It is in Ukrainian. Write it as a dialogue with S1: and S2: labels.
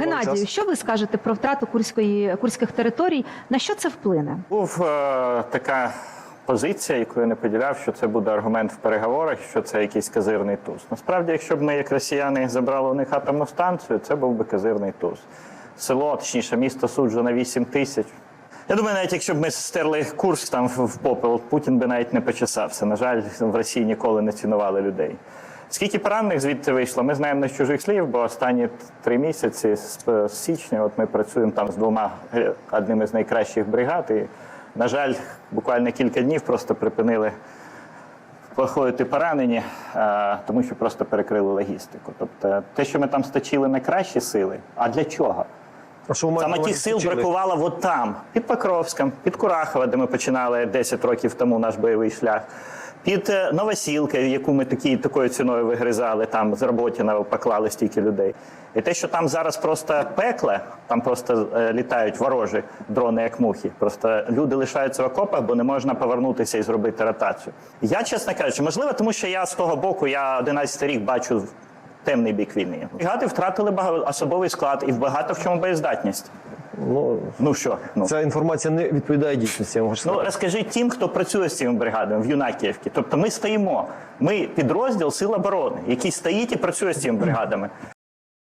S1: Геннадію, що ви скажете про втрату курської курських територій? На що це вплине?
S2: Був е, така позиція, яку я не поділяв, що це буде аргумент в переговорах, що це якийсь казирний туз. Насправді, якщо б ми, як росіяни, забрали у них атомну станцію, це був би казирний туз. Село, точніше, місто суджено 8 тисяч. Я думаю, навіть якщо б ми стерли Курск там в попел, Путін би навіть не почесався. На жаль, в Росії ніколи не цінували людей. Скільки поранених звідти вийшло, ми знаємо не з чужих слів, бо останні три місяці з, січня от ми працюємо там з двома е, одними з найкращих бригад. І, на жаль, буквально кілька днів просто припинили проходити поранені, е, тому що просто перекрили логістику. Тобто те, що ми там стачили на кращі сили, а для чого? Саме тих сил
S3: вчили?
S2: бракувало от там, під Покровськом, під Курахово, де ми починали 10 років тому наш бойовий шлях. Під е, Новосілка, яку ми такі, такою ціною вигризали, там з Роботіна поклали стільки людей. І те, що там зараз просто пекле, там просто е, літають ворожі дрони, як мухи. Просто люди лишаються в окопах, бо не можна повернутися і зробити ротацію. Я, чесно кажучи, можливо, тому що я з того боку, я 11 рік бачу темний бік війни. Бригади втратили особовий склад і багато в чому боєздатність.
S3: Ну,
S2: Ну що? Ну.
S3: ця інформація не відповідає дійсності. Я можу
S2: Ну розкажіть тим, хто працює з цими бригадами в Юнакіївці. Тобто ми стоїмо. Ми підрозділ Сил оборони, який стоїть і працює з цими бригадами.